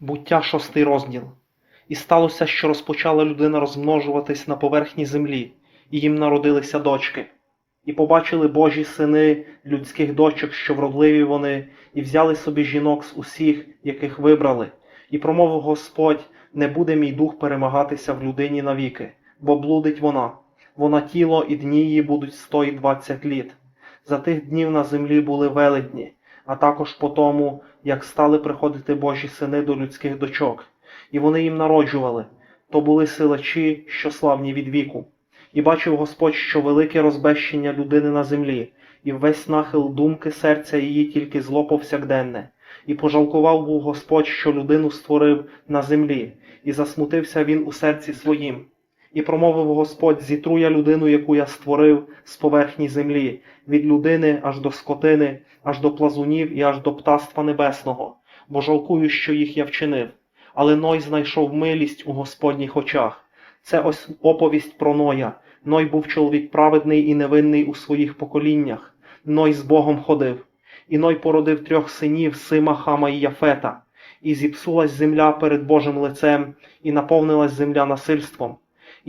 Буття шостий розділ. І сталося, що розпочала людина розмножуватись на поверхні землі, і їм народилися дочки. І побачили Божі сини людських дочок, що вродливі вони, і взяли собі жінок з усіх, яких вибрали. І промовив Господь: не буде мій дух перемагатися в людині навіки, бо блудить вона. Вона тіло, і дні її будуть сто і двадцять літ. За тих днів на землі були велетні, а також по тому, як стали приходити Божі сини до людських дочок, і вони їм народжували, то були силачі, що славні від віку. І бачив Господь, що велике розбещення людини на землі, і весь нахил думки серця її тільки зло повсякденне. І пожалкував був Господь, що людину створив на землі, і засмутився він у серці своїм. І промовив Господь, зітру я людину, яку я створив з поверхні землі, від людини аж до скотини, аж до плазунів і аж до птаства небесного, бо жалкую, що їх я вчинив. Але Ной знайшов милість у Господніх очах. Це ось оповість про Ноя. Ной був чоловік праведний і невинний у своїх поколіннях. Ной з Богом ходив. І Ной породив трьох синів Сима, Хама і Яфета. І зіпсулась земля перед Божим лицем, і наповнилась земля насильством.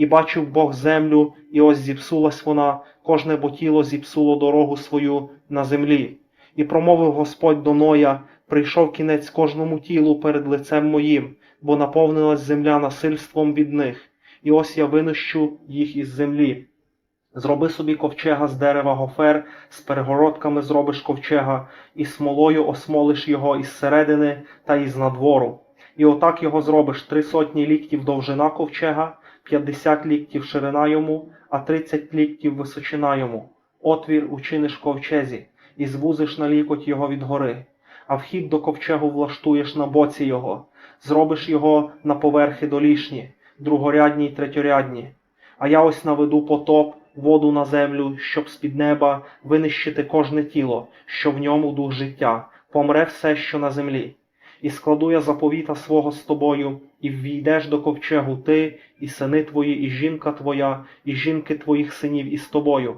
І бачив Бог землю, і ось зіпсулась вона, кожне бо тіло зіпсуло дорогу свою на землі. І промовив Господь до Ноя: прийшов кінець кожному тілу перед лицем моїм, бо наповнилась земля насильством від них, і ось я винищу їх із землі. Зроби собі ковчега з дерева гофер, з перегородками зробиш ковчега, і смолою осмолиш його із середини та із надвору. І отак його зробиш три сотні ліктів довжина ковчега, п'ятдесят ліктів ширина йому, а тридцять ліктів височина йому. Отвір учиниш ковчезі, і звузиш на лікоть його від гори, а вхід до ковчегу влаштуєш на боці його, зробиш його на поверхи долішні, другорядні й третьорядні. А я ось наведу потоп, воду на землю, щоб з-під неба винищити кожне тіло, що в ньому дух життя, помре все, що на землі. І складу я заповіта свого з тобою, і ввійдеш до ковчегу ти, і сини твої, і жінка твоя, і жінки твоїх синів із тобою.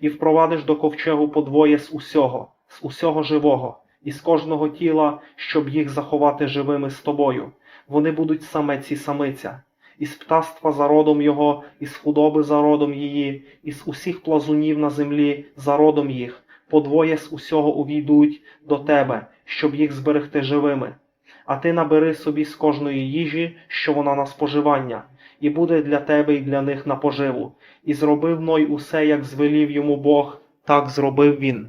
І впровадиш до ковчегу подвоє з усього, з усього живого, і з кожного тіла, щоб їх заховати живими з тобою. Вони будуть самець і самиця, із птаства за родом його, із худоби за родом її, із усіх плазунів на землі за родом їх, подвоє з усього увійдуть до тебе, щоб їх зберегти живими. А ти набери собі з кожної їжі, що вона на споживання, і буде для тебе і для них на поживу. І зробив Ной усе, як звелів йому Бог, так зробив він.